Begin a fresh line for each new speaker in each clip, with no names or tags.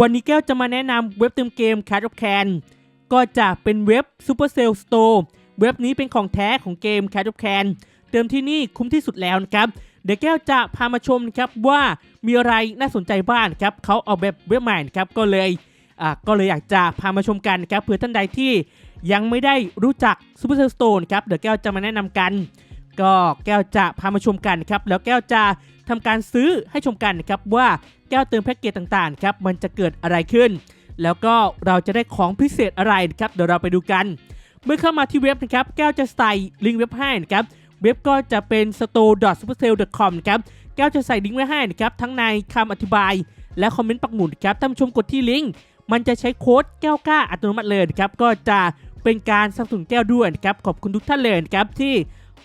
วันนี้แก้วจะมาแนะนำเว็บเติมเกม Card of Can ก็จะเป็นเว็บ Supercell Store เว็บนี้เป็นของแท้ของเกม Card of Can เติมที่นี่คุ้มที่สุดแล้วนะครับ เดี๋ยวแก้วจะพามาชมนะครับว่ามีอะไรน่าสนใจบ้างครับเขาออกแบบเว็บใหม่นะครับก็เลยอ่าก็เลยอยากจะพามาชมกันนะครับเผื่อท่านใดที่ยังไม่ได้รู้จัก Supercell Store ครับเดี๋ยวแก้วจะมาแนะนำกัน ก็แก้วจะพามาชมกันครับแล้วแก้วจะ ทำการซื้อให้ชมกันนะครับว่าแก้วเติมแพ็กเกจต่างๆครับมันจะเกิดอะไรขึ้น แล้วก็เราจะได้ของพิเศษอะไรนะครับเดี๋ยวเราไปดูกัน เมื่อเข้ามาที่เว็บนะครับแก้วจะใส่ลิงก์เว็บให้นะครับเว็บก็จะเป็น store.supercell.com นะครับแก้วจะใส่ลิงก์ไว้ให้นะครับทั้งในคำอธิบาย และคอมเมนต์ปักหมุดครับท่านชมกดที่ลิงก์มันจะใช้โค้ดแก้วกล้าอัตโนมัติเลยนะครับก็จะเป็นการสนับสนุนแก้วด้วยนะครับขอบคุณทุกท่านเลยนะครับที่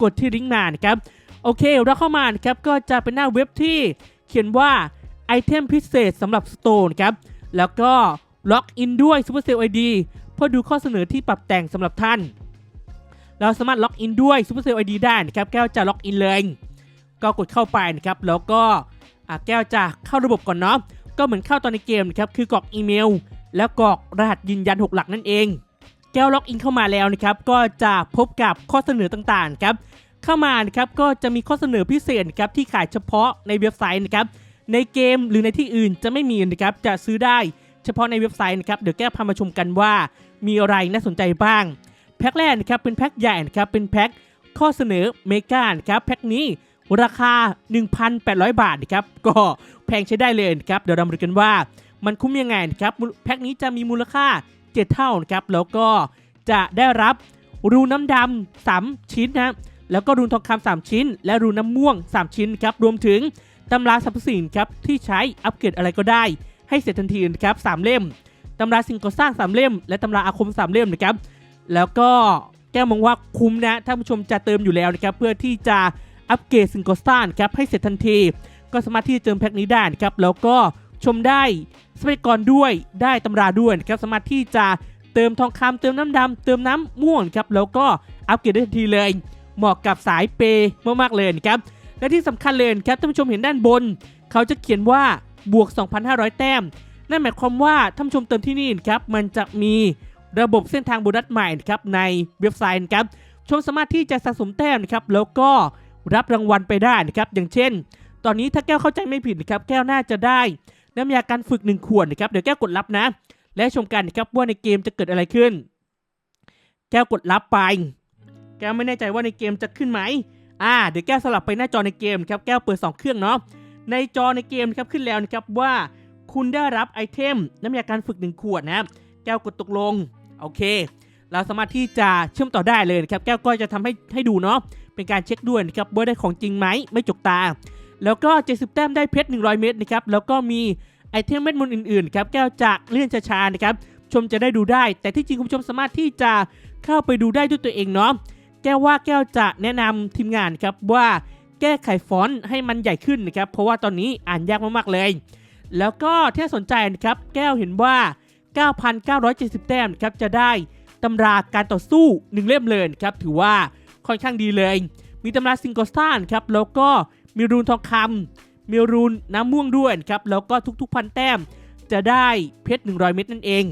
กดที่ลิงก์มานะครับ โอเค เราเข้ามาครับก็จะเป็นหน้าเว็บที่เขียนว่าไอเทมพิเศษสำหรับ Store นครับแล้วก็ล็อกอินด้วย Supercell ID เพื่อดูข้อเสนอที่ปรับแต่งสำหรับท่าน เราสามารถล็อกอินด้วย Supercell ID ได้นะครับแก้วจะล็อกอินเลย ก็กดเข้าไปนะครับแล้วก็แก้วจะเข้าระบบก่อนเนาะก็เหมือนเข้าตอนในเกมนะครับคือกรอกอีเมล แล้วกรอกรหัสยืนยัน 6 หลักนั่นเอง แก้วล็อกอินเข้ามาแล้วนะครับก็จะพบกับข้อเสนอต่างๆครับ เข้ามานะครับก็จะมีข้อเสนอพิเศษครับที่ขายเฉพาะในเว็บไซต์นะครับในเกมหรือในที่อื่นจะไม่มีนะครับจะซื้อได้เฉพาะในเว็บไซต์นะครับเดี๋ยวแก้พามาชมกันว่ามีอะไรน่าสนใจบ้าง แพ็คแรกนะครับเป็นแพ็คใหญ่นะครับเป็นแพ็คข้อเสนอเมกาครับแพ็คนี้ราคา 1,800 บาทนะครับก็แพงใช้ได้เลยนะครับเดี๋ยวเรามาดูกันว่ามันคุ้มยังไงนะครับแพ็คนี้จะมีมูลค่า 7 เท่านะครับแล้วก็จะได้รับรูน้ำดำ3ชิ้นนะ แล้วก็รูนทองคำ3ชิ้น และรูนน้ำม่วง 3 ชิ้นครับรวมถึงตำราสรรพสิ่งครับที่ใช้อัปเกรดอะไรก็ได้ ให้เสร็จทันทีนะครับสามเล่มตำราสิ่งก่อสร้าง3เล่ม และตำราอาคม3เล่มนะครับแล้วก็แก้มองว่าคุ้มนะท่านผู้ชมจะเติมอยู่แล้วนะครับเพื่อที่จะอัปเกรดสิ่งก่อสร้างครับให้เสร็จทันที ก็สามารถที่จะเติมแพ็คนี้ได้นะครับแล้วก็ชมได้ทรัพยากรด้วยได้ตำราด้วยนะครับสามารถที่จะเติมทองคำเติมน้ำดำเติมน้ำม่วงครับแล้วก็อัปเกรดได้ทันทีเลย เหมาะกับสายเปย์มากๆเลยนะครับ และที่สำคัญเลยครับท่านผู้ชมเห็นด้านบน เขาจะเขียนว่าบวก 2,500 แต้ม นั่นหมายความว่าท่านผู้ชมเติมที่นี่ครับมันจะมีระบบเส้นทางโบนัสใหม่นะครับในเว็บไซต์ครับชมสามารถที่จะสะสมแต้มนะครับแล้วก็รับรางวัลไปได้นะครับอย่างเช่น ตอนนี้ถ้าแก้วเข้าใจไม่ผิดนะครับแก้วน่าจะได้น้ำยาการฝึก 1 ขวดนะครับเดี๋ยวแก้วกดรับนะ และชมกันนะครับว่าในเกมจะเกิดอะไรขึ้น แก้วกดรับไป ก้วไม่แน่ใจว่าในเกมจะขึ้นไหมอ่าเดี๋ยวแก้วสลับไปหน้าจอในเกมครับแก้วเปิด 2 เครื่องเนาะในจอในเกมครับขึ้นแล้วนะครับว่าคุณได้รับไอเทมน้ำยาการฝึก 1 ขวดนะครับแก้วกดตกลงโอเค เราสามารถที่จะเชื่อมต่อได้เลยนะครับแก้วก็จะทำให้ให้ดูเนาะเป็นการเช็คด้วยนะครับว่าได้ของจริงไหมไม่จกตา แล้วก็ 70 แต้มได้เพชร 100 เม็ดนะครับแล้วก็มีไอเทมเม็ดมนอื่นๆครับแก้วจะเลื่อนช้าๆนะครับชมจะได้ดูได้ แต่ที่จริงคุณผู้ชมสามารถที่จะเข้าไปดูได้ด้วยตัวเองเนาะ แก้วว่าแก้วจะแนะนำทีมงานครับว่าแก้ไขฟอนต์ให้มันใหญ่ขึ้นนะครับ เพราะว่าตอนนี้อ่านยากมากๆเลย แล้วก็ที่สนใจนะครับ แก้วเห็นว่า 9,970 แต้มครับจะได้ตำราการต่อสู้ 1 เล่มเลยครับ ถือว่าค่อนข้างดีเลย มีตำราซิงโกสตานครับ แล้วก็มีรูนทองคำมีรูนน้ำม่วงด้วยครับ แล้วก็ทุกๆพันแต้มจะได้เพชร 100 เม็ดนั่นเอง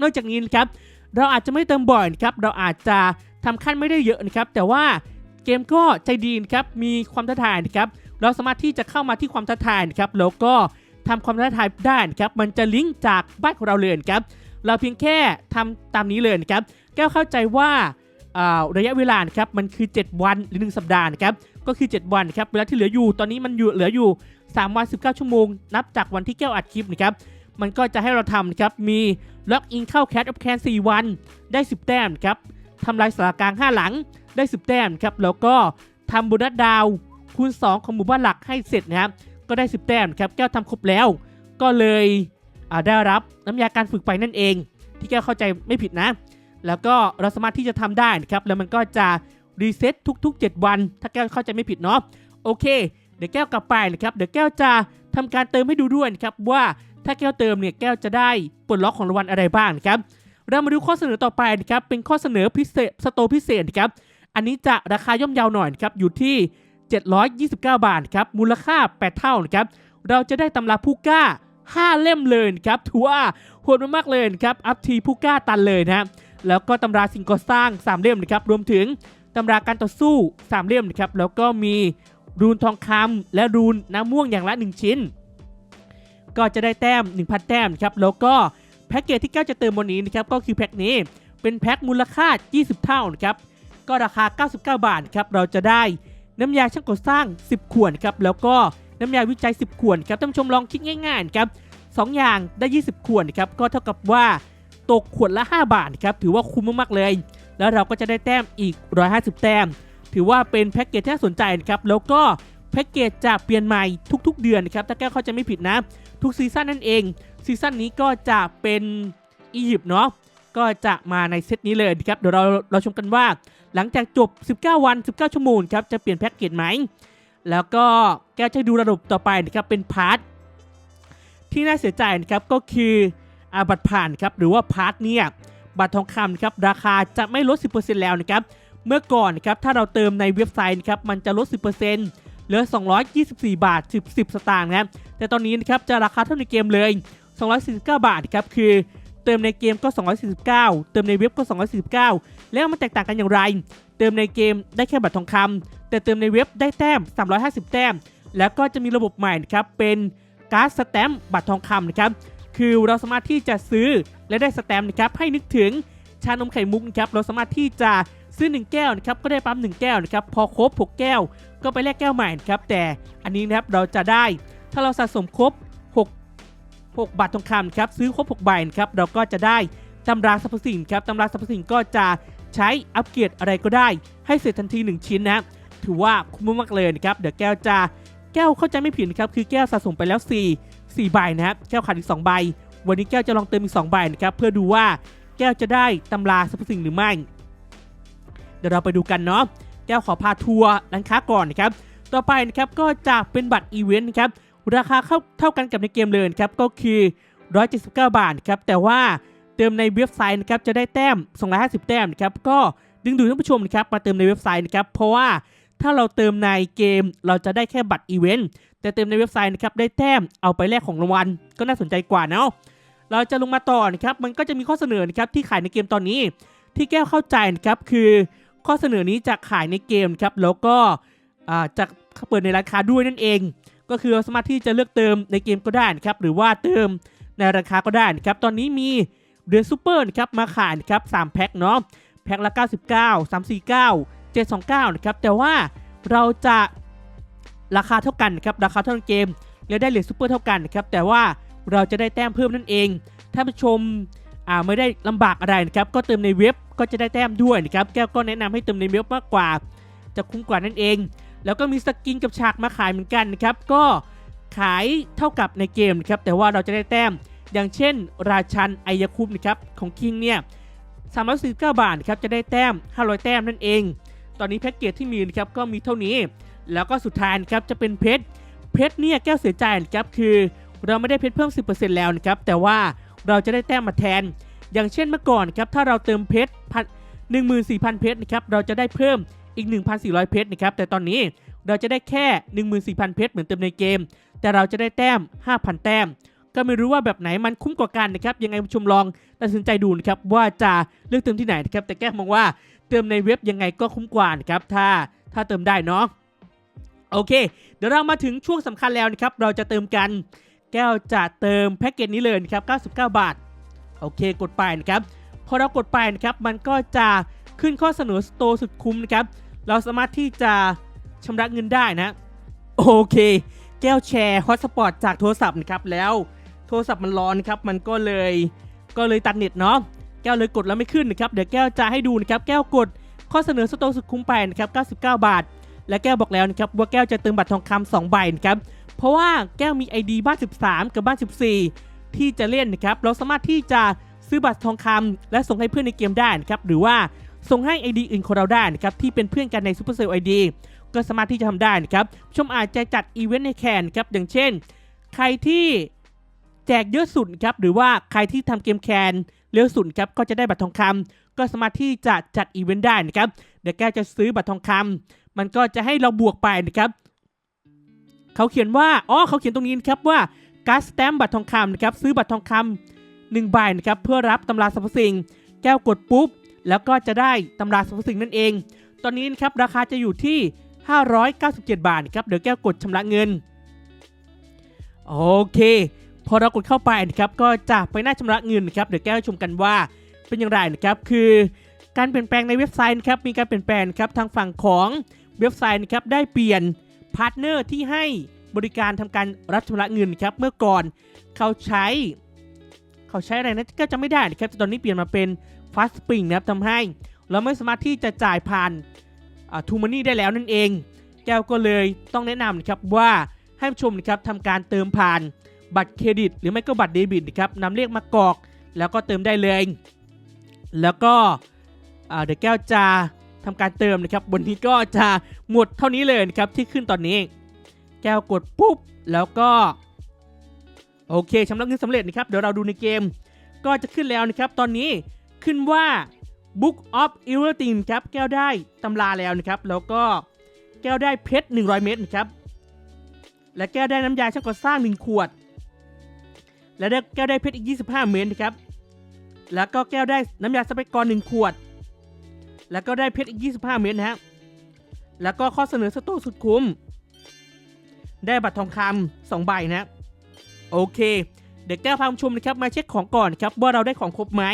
นอกจากนี้นครับ เราอาจจะไม่เติมบ่อยครับ เราอาจจะ ทำขั้นไม่ได้เยอะนะครับ แต่ว่าเกมก็ใจดีนะครับ มีความท้าทายนะครับ เราสามารถที่จะเข้ามาที่ความท้าทายนะครับ แล้วก็ทำความท้าทายได้นะครับ มันจะลิงก์จากบ้านของเราเลยนะครับ เราเพียงแค่ทำตามนี้เลยนะครับ แก้วเข้าใจว่าระยะเวลานะครับ มันคือ 7 วันหรือ 1 สัปดาห์นะครับ ก็คือ 7 วันนะครับ เวลาที่เหลืออยู่ ตอนนี้มันอยู่เหลืออยู่ 3 วัน 19 ชั่วโมง นับจากวันที่แก้วอัดคลิปนะครับ มันก็จะให้เราทำนะครับ มีล็อกอินเข้าแคทออฟแคน4วัน ได้ 10 แต้มครับ ทำลายสารกลาง 5 หลังได้ 10 แต้มครับแล้วก็ทำโบนัสดาวคูณ 2 ของหมู่บ้านหลักให้เสร็จนะครับก็ได้ 10 แต้มครับแก้วทำครบแล้ว ก็เลยได้รับน้ำยาการฝึกไปนั่นเอง ที่แก้วเข้าใจไม่ผิดนะ แล้วก็เราสามารถที่จะทำได้นะครับแล้วมันก็จะรีเซ็ตทุก ๆ 7 วัน ถ้าแก้วเข้าใจไม่ผิดเนาะโอเค เดี๋ยวแก้วกลับไปนะครับเดี๋ยวแก้วจะทำการเติมให้ดูด้วยนะครับว่าถ้าแก้วเติมเนี่ยแก้วจะได้ปลดล็อกของรางวัลอะไรบ้างนะครับ เรามาดูข้อเสนอต่อไปนะครับเป็นข้อเสนอพิเศษสโตพิเศษนะครับอันนี้จะราคาย่อมเยาวหน่อยนะครับอยู่ที่ 729 บาทครับมูลค่า 8 เท่านะครับเราจะได้ตำราผู้กล้า 5 เล่มเลยครับถือว่าโหดมากเลยครับอัพทีผู้กล้าตันเลยนะแล้วก็ตำราสิ่งก่อสร้าง 3 เล่มนะครับรวมถึงตำราการต่อสู้ 3 เล่มนะครับแล้วก็มีรูนทองคำและรูนน้ำม่วงอย่างละ 1 ชิ้น ก็จะได้แต้ม 1,000 แต้มครับแล้วก็ พ็กเกจที่แก้วจะเติมวันนี้นะครับก็คือแพ็กนี้เป็นแพ็กมูลค่า 20 เท่านะครับก็ราคา 99 บาทครับเราจะได้น้ำยาช่างก่อสร้าง 10 ขวดครับแล้วก็น้ำยาวิจัย 10 ขวดครับท่านผู้ชมลองคิดง่ายๆครับสองอย่างได้ 20 ขวดครับก็เท่ากับว่าตกขวดละ 5 บาทครับถือว่าคุ้มมากๆเลย แล้วเราก็จะได้แต้มอีก 150 แต้ม ถือว่าเป็นแพ็กเกจที่น่าสนใจนะครับแล้วก็แพ็กเกจจะเปลี่ยนใหม่ทุก ๆ เดือนนะครับถ้าแก้วเข้าใจไม่ผิดนะ ทุกซีซั่นนั่นเอง ซีซั่นนี้ก็จะเป็นอียิปต์เนาะก็จะมาในเซตนี้เลยนะครับเดี๋ยวเราเราชมกันว่า หลังจากจบ 19 วัน 19 ชั่วโมงครับจะเปลี่ยนแพ็กเกจไหม แล้วก็แก้วจะดูระบบต่อไปนะครับเป็นพาร์ทที่น่าเสียใจนะครับก็คืออาบัตผ่านครับหรือว่าพาร์ทเนี่ยบัตรทองคำนะครับราคาจะไม่ลด 10%แล้วนะครับเมื่อก่อนนะครับถ้าเราเติมในเว็บไซต์นะครับมันจะลด 10%เหลือ 224 บาท 10 10 สตางค์นะแต่ตอนนี้นะครับจะราคาเท่าในเกมเลย 249 บาทครับคือเติมในเกมก็ 249 เติมในเว็บก็ 249 แล้วมันแตกต่างกันอย่างไร เติมในเกมได้แค่บัตรทองคำแต่เติมในเว็บได้แต้ม 350 แต้ม แล้วก็จะมีระบบใหม่นะครับเป็นการ์ดสแตมป์บัตรทองคำนะครับคือเราสามารถที่จะซื้อและได้สแตมป์นะครับให้นึกถึงชานมไข่มุกนะครับเราสามารถที่จะซื้อ 1 แก้วนะครับก็ได้ปั๊ม1แก้วนะครับพอครบ 6 แก้ว ก็ไปแลกแก้วใหม่นะครับแต่อันนี้นะครับเราจะได้ถ้าเราสะสมครบ 6 บาททองคำครับซื้อครบ6ใบครับเราก็จะได้ตำราสรรพสิ่งครับตำราสรรพสิ่งก็จะใช้อัปเกรดอะไรก็ได้ ให้เสร็จทันที 1 ชิ้นนะครับถือว่าคุ้มมากเลยนะครับเดี๋ยวแก้วจะแก้วเข้าใจไม่ผิดครับคือแก้วสะสมไปแล้ว 4 4ใบนะครับแก้วขาดอีก 2 ใบ วันนี้แก้วจะลองเติมอีก 2 ใบนะครับเพื่อดูว่าแก้วจะได้ตำราสรรพสิ่งหรือไม่ เดี๋ยวเราไปดูกันเนาะแก้วขอพาทัวร์ร้านค้าก่อนนะครับต่อไปนะครับก็จะเป็นบัตรอีเวนต์นะครับ ราคาเข้าเท่ากันกับในเกมเลยนะครับก็คือ 179 บาทครับแต่ว่าเติมในเว็บไซต์นะครับจะได้แต้ม 250 แต้มครับก็ดึงดูดท่านผู้ชมนะครับมาเติมในเว็บไซต์นะครับเพราะว่าถ้าเราเติมในเกมเราจะได้แค่บัตรอีเวนต์แต่เติมในเว็บไซต์นะครับได้แต้มเอาไปแลกของรางวัลก็น่าสนใจกว่าเนาะเราจะลงมาต่อนะครับมันก็จะมีข้อเสนอนะครับที่ขายในเกมตอนนี้ ที่แก้วเข้าใจนะครับคือข้อเสนอนี้จะขายในเกมครับแล้วก็จะเปิดในราคาด้วยนั่นเอง ก็คือเราสามารถที่จะเลือกเติมในเกมก็ได้นะครับหรือว่าเติมในราคาก็ได้นะครับตอนนี้มีเดือนซูเปอร์นะครับมาขายนะครับ3แพ็คเนาะแพ็คละ 99 349 729นะครับแต่ว่าเราจะราคาเท่ากันนะครับราคาเท่ากันเกม และได้เหรียญซูเปอร์เท่ากันนะครับแต่ว่าเราจะได้แต้มเพิ่มนั่นเองถ้าผู้ชมอ่าไม่ได้ลำบากอะไรนะครับก็เติมในเว็บก็จะได้แต้มด้วยนะครับแก้วก็แนะนำให้เติมในเว็บมากกว่า จะคุ้มกว่านั่นเอง แล้วก็มีสกินกับฉากมาขายเหมือนกันนะครับ ก็ขายเท่ากับในเกมนะครับ แต่ว่าเราจะได้แต้ม อย่างเช่น ราชันไอยาคุมนะครับของคิงเนี่ย349บาทนะครับจะได้แต้ม500แต้มนั่นเอง ตอนนี้แพ็กเกจที่มีนะครับก็มีเท่านี้ แล้วก็สุดท้ายนะครับจะเป็นเพชร เพชรเนี่ยแก้วเสียใจนะครับคือเราไม่ได้เพชรเพิ่ม 10%แล้วนะครับ แต่ว่าเราจะได้แต้มมาแทน อย่างเช่นเมื่อก่อนครับ ถ้าเราเติมเพชรพัน14,000เพชรนะครับ เราจะได้เพิ่ม อีก 1,400 เพชรนะครับ แต่ตอนนี้เราจะได้แค่ 14,000 เพชรเหมือนเติมในเกม แต่เราจะได้แต้ม 5,000 แต้ม ก็ไม่รู้ว่าแบบไหนมันคุ้มกว่ากันนะครับ ยังไงผู้ชมลองตัดสินใจดูนะครับว่าจะเลือกเติมที่ไหนนะครับ แต่แก้มองว่าเติมในเว็บยังไงก็คุ้มกว่านะครับ ถ้าถ้าเติมได้เนาะ โอเค เดี๋ยวเรามาถึงช่วงสำคัญแล้วนะครับ เราจะเติมกัน แก้วจะเติมแพ็กเกจนี้เลยนะครับ 99 บาท โอเค กดไปนะครับ พอเรากดไปนะครับ มันก็จะขึ้นข้อเสนอสโตร์สุดคุ้มนะครับ เราสามารถที่จะชำระเงินได้นะ โอเค แก้วแชร์ฮอตสปอตจากโทรศัพท์นะครับ แล้วโทรศัพท์มันร้อนครับ มันก็เลยก็เลยตัดเน็ตเนาะ แก้วเลยกดแล้วไม่ขึ้นนะครับ เดี๋ยวแก้วจะให้ดูนะครับ แก้วกดข้อเสนอสโตร์สุดคุ้มไปนะครับ 99 บาท และแก้วบอกแล้วนะครับว่าแก้วจะเติมบัตรทองคำ2ใบนะครับ เพราะว่าแก้วมี ID บ้าน 13 กับบ้าน 14 ที่จะเล่นนะครับ เราสามารถที่จะซื้อบัตรทองคำและส่งให้เพื่อนในเกมได้นะครับ หรือว่า ส่งให้ ID อื่นของเราได้นะครับที่เป็นเพื่อนกันใน Supercell ID ก็สามารถที่จะทำได้นะครับชมอาจจะจัดอีเวนต์ในแคนครับอย่างเช่น ใครที่แจกเยอะสุดครับหรือว่าใครที่ทำเกมแคนเร็วสุดครับก็จะได้บัตรทองคำก็สามารถที่จะจัดอีเวนต์ได้นะครับเดี๋ยวแกจะซื้อบัตรทองคำมันก็จะให้เราบวกไปนะครับเขาเขียนว่าอ๋อเขาเขียนตรงนี้นะครับว่าการสแตมป์บัตรทองคำนะครับซื้อบัตรทองคำหนึ่งใบนะครับเพื่อรับตำราสรรพสิ่ง แก้วกดปุ๊บ แล้วก็จะได้ตำราสรรพสิ่งนั่นเอง ตอนนี้นะครับราคาจะอยู่ที่ 597 บาทครับเดี๋ยวแก้วกดชำระเงิน โอเค พอเรากดเข้าไปนะครับก็จะไปหน้าชำระเงินนะครับเดี๋ยวแก้วชมกันว่าเป็นอย่างไรนะครับคือการเปลี่ยนแปลงในเว็บไซต์นะครับมีการเปลี่ยนแปลงครับทางฝั่งของเว็บไซต์นะครับได้เปลี่ยนพาร์ทเนอร์ที่ให้บริการทำการรับชำระเงินครับเมื่อก่อนเขาใช้ เขาใช้อะไรนะก็จะไม่ได้นะครับแต่ตอนนี้เปลี่ยนมาเป็น Fast Spring นะครับทำให้เราไม่สามารถที่จะจ่ายผ่านทูมันนี่ได้แล้วนั่นเอง แก้วก็เลยต้องแนะนำนะครับว่าให้ผู้ชมนะครับทำการเติมผ่านบัตรเครดิต หรือไม่ก็บัตรเดบิตนะครับนำเลขมากรอกแล้วก็เติมได้เลย แล้วก็เดี๋ยวแก้วจะทำการเติมนะครับบนนี้ก็จะหมดเท่านี้เลยนะครับที่ขึ้นตอนนี้ แก้วกดปุ๊บแล้วก็โอเคชำระเงินสำเร็จนะครับเดี๋ยวเราดูในเกม ก็จะขึ้นแล้วนะครับตอนนี้ ขึ้นว่า Book of e v e r t h i n g ครับแก้วได้ตำราแล้วนะครับ แล้วก็แก้วได้เพชร 100 เม็ดนะครับ และแก้วได้น้ำยาช่างก่อสร้าง 1 ขวด และได้แก้วได้เพชรอีก 25 เม็ดนะครับ แล้วก็แก้วได้น้ำยาสเปกกร1ขวด แล้วก็ได้เพชรอีก 25 เม็ดนะฮะ แล้วก็ข้อเสนอสตร์สุดคุ้ม ได้บัตรทองคำสองใบนะ โอเค เดี๋ยวแก้วพาคุณผู้ชมนะครับมาเช็คของก่อนครับว่าเราได้ของครบไหม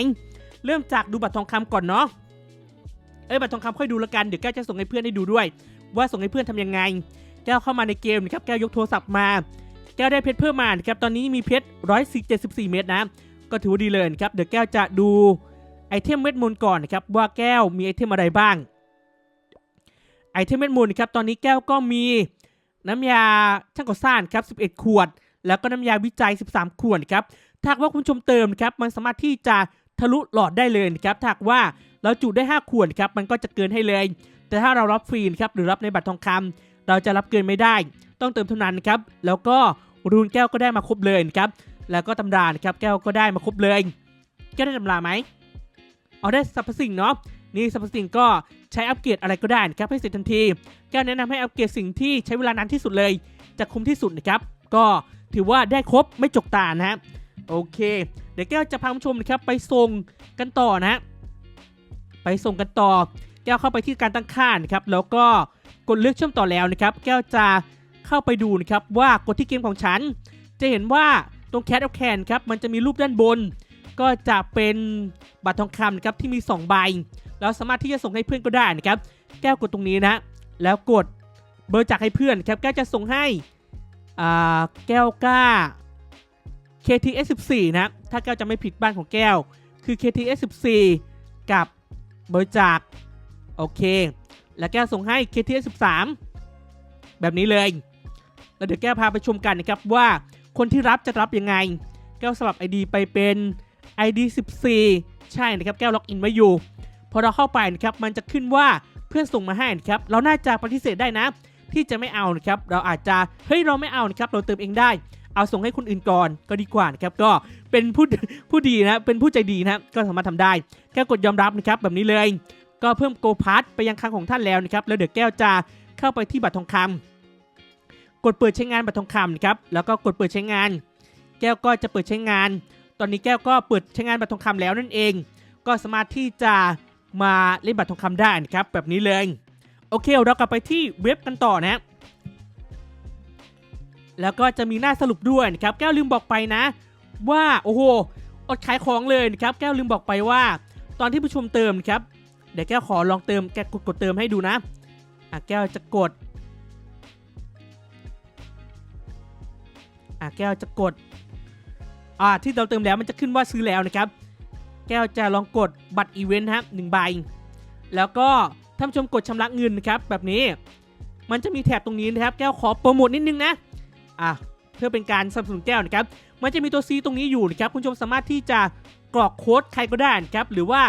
เริ่มจากดูบัตรทองคำก่อนเนาะเอ้ยบัตรทองคำค่อยดูละกันเดี๋ยวแก้วจะส่งให้เพื่อนให้ดูด้วย ว่าส่งให้เพื่อนทำยังไง แก้วเข้ามาในเกมนะครับแก้วยกโทรศัพท์มา แก้วได้เพชรเพิ่มมานะครับตอนนี้มีเพชร174เม็ดนะก็ถือว่าดีเลยครับเดี๋ยวแก้วจะดูไอเทมเวทมนต์ก่อนนะครับว่าแก้วมีไอเทมอะไรบ้างไอเทมเวทมนต์นะครับตอนนี้แก้วก็มีน้ำยาช่างก่อสร้างครับ 11 ขวด แล้วก็น้ำยาวิจัย 13 ขวดครับถ้าหากว่าคุณชมเติมนะครับมันสามารถที่จะ ทะลุหลอดได้เลยนะครับถ้าว่าเราจุได้ 5 ขวดครับมันก็จะเกินให้เลย แต่ถ้าเรารับฟรีครับหรือรับในบัตรทองคำเราจะรับเกินไม่ได้ ต้องเติมเท่านั้นครับแล้วก็รูนแก้วก็ได้มาครบเลยนะครับแล้วก็ตำราครับแก้วก็ได้มาครบเลยแก้วได้ตำราไหมเอาได้สรรพสิ่งเนาะนี่สรรพสิ่งก็ใช้อัปเกรดอะไรก็ได้นะครับให้เสร็จทันที แก้วแนะนำให้อัปเกรดสิ่งที่ใช้เวลานานที่สุดเลยจะคุ้มที่สุดนะครับก็ถือว่าได้ครบไม่จกตานะฮะโอเคเดี๋ยวแก้วจะพาผู้ชมนะครับไปส่งกันต่อนะไปส่งกันต่อ แก้วเข้าไปที่การตั้งค่านะครับแล้วก็กดเลือกเชื่อมต่อแล้วนะครับ แก้วจะเข้าไปดูนะครับว่ากดที่เกมของฉัน จะเห็นว่าตรง Cat of Can ครับมันจะมีรูปด้านบน ก็จะเป็นบัตรทองคำนะครับที่มี 2 ใบแล้วสามารถที่จะส่งให้เพื่อนก็ได้นะครับ แก้วกดตรงนี้นะ แล้วกดเบอร์จากให้เพื่อนครับแก้วจะส่งให้แก้วกล้า KTS 14 นะ ถ้าแก้วจะไม่ผิดบ้านของแก้ว คือ KTS 14 กับบร์จากโอเค แล้วแก้วส่งให้ KTS 13 แบบนี้เลย แล้วเดี๋ยวแก้วพาไปชมกันนะครับว่าคนที่รับจะรับยังไง แก้วสลับ ID ไปเป็น ID 14 ใช่นะครับ แก้วล็อกอินไว้อยู่ พอเราเข้าไปนะครับ มันจะขึ้นว่าเพื่อนส่งมาให้นะครับ เราน่าจะปฏิเสธได้นะ ที่จะไม่เอานะครับ เราอาจจะ เฮ้ย เราไม่เอานะครับ เราเติมเองได้ เอาส่งให้คนอื่นก่อนก็ดีกว่านะครับก็เป็นผู้ผู้ดีนะเป็นผู้ใจดีนะก็สามารถทำได้แก้วกดยอมรับนะครับแบบนี้เลย ก็เพิ่มโกพาร์ทไปยังคลังของท่านแล้วนะครับแล้วเดี๋ยวแก้วจะเข้าไปที่บัตรทองคำกดเปิดใช้งานบัตรทองคำนะครับแล้วก็กดเปิดใช้งาน แก้วก็จะเปิดใช้งาน ตอนนี้แก้วก็เปิดใช้งานบัตรทองคำแล้วนั่นเอง ก็สามารถที่จะมาเล่นบัตรทองคำได้นะครับแบบนี้เลยโอเคเรากลับไปที่เว็บกันต่อนะ แล้วก็จะมีหน้าสรุปด้วยนะครับแก้วลืมบอกไปนะ ว่าโอ้โหอดขายของเลยนะครับแก้วลืมบอกไปว่า ตอนที่ผู้ชมเติมนะครับเดี๋ยวแก้วขอลองเติมแกกดกดเติมให้ดูนะอะแก้วจะกดอะแก้วจะกดอ่าที่เราเติมแล้วมันจะขึ้นว่าซื้อแล้วนะครับ แก้วจะลองกดบัตรอีเวนต์ครับหนึ่งใบ แล้วก็ท่านผู้ชมกดชำระเงินนะครับแบบนี้ มันจะมีแถบตรงนี้นะครับ แก้วขอโปรโมทนิดนึงนะ อะเพื่อเป็นการสนับสนุนแก้วนะครับ มันจะมีตัว C ตรงนี้อยู่นะครับ คุณผู้ชมสามารถที่จะกรอกโค้ดใครก็ได้นะครับ หรือว่า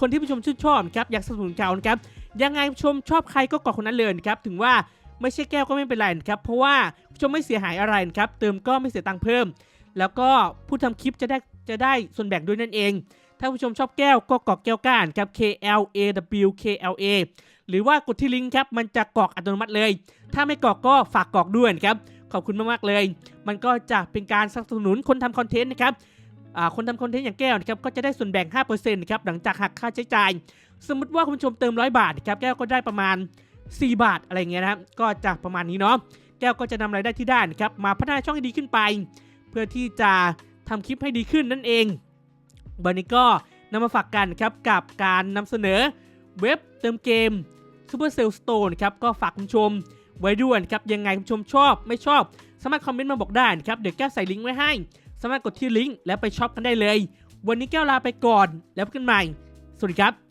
คนที่ผู้ชมชื่นชอบนะครับ อยากสนับสนุนเขานะครับ ยังไงผู้ชมชอบใครก็กรอกคนนั้นเลยนะครับ ถึงว่าไม่ใช่แก้วก็ไม่เป็นไรนะครับ เพราะว่าผู้ชมไม่เสียหายอะไรนะครับ เติมก็ไม่เสียตังค์เพิ่ม แล้วก็ผู้ทำคลิปจะได้จะได้ส่วนแบ่งด้วยนั่นเอง ถ้าผู้ชมชอบแก้วก็กรอกแก้วก้านครับ K L A W K L A หรือว่ากดที่ลิงก์ครับ มันจะกรอกอัตโนมัติเลย ถ้าไม่กรอกก็ฝากกรอกด้วยนะครับ ขอบคุณมากๆเลย มันก็จะเป็นการสนับสนุนคนทำคอนเทนต์นะครับอ่าคนทำคอนเทนต์อย่างแก้วนะครับก็จะได้ส่วนแบ่ง 5%นะครับหลังจากหักค่าใช้จ่าย สมมติว่าคุณผู้ชมเติม 100 บาทนะครับแก้วก็ได้ประมาณ 4 บาทอะไรเงี้ยนะครับก็จะประมาณนี้เนาะแก้วก็จะนำรายได้ที่ได้นะครับมาพัฒนาช่องให้ดีขึ้นไป เพื่อที่จะทำคลิปให้ดีขึ้นนั่นเองวันนี้ก็นำมาฝากกันนะครับกับการนำเสนอเว็บเติมเกม Super Cell Store นะครับก็ฝากคุณผู้ชม ไว้ด้วยครับยังไงคุณชมชอบไม่ชอบ สามารถคอมเมนต์มาบอกได้นะครับเดี๋ยวแก้วใส่ลิงก์ไว้ให้ สามารถกดที่ลิงก์แล้วไปช็อปกันได้เลย วันนี้แก้วลาไปก่อนแล้วพบกันใหม่ สวัสดีครับ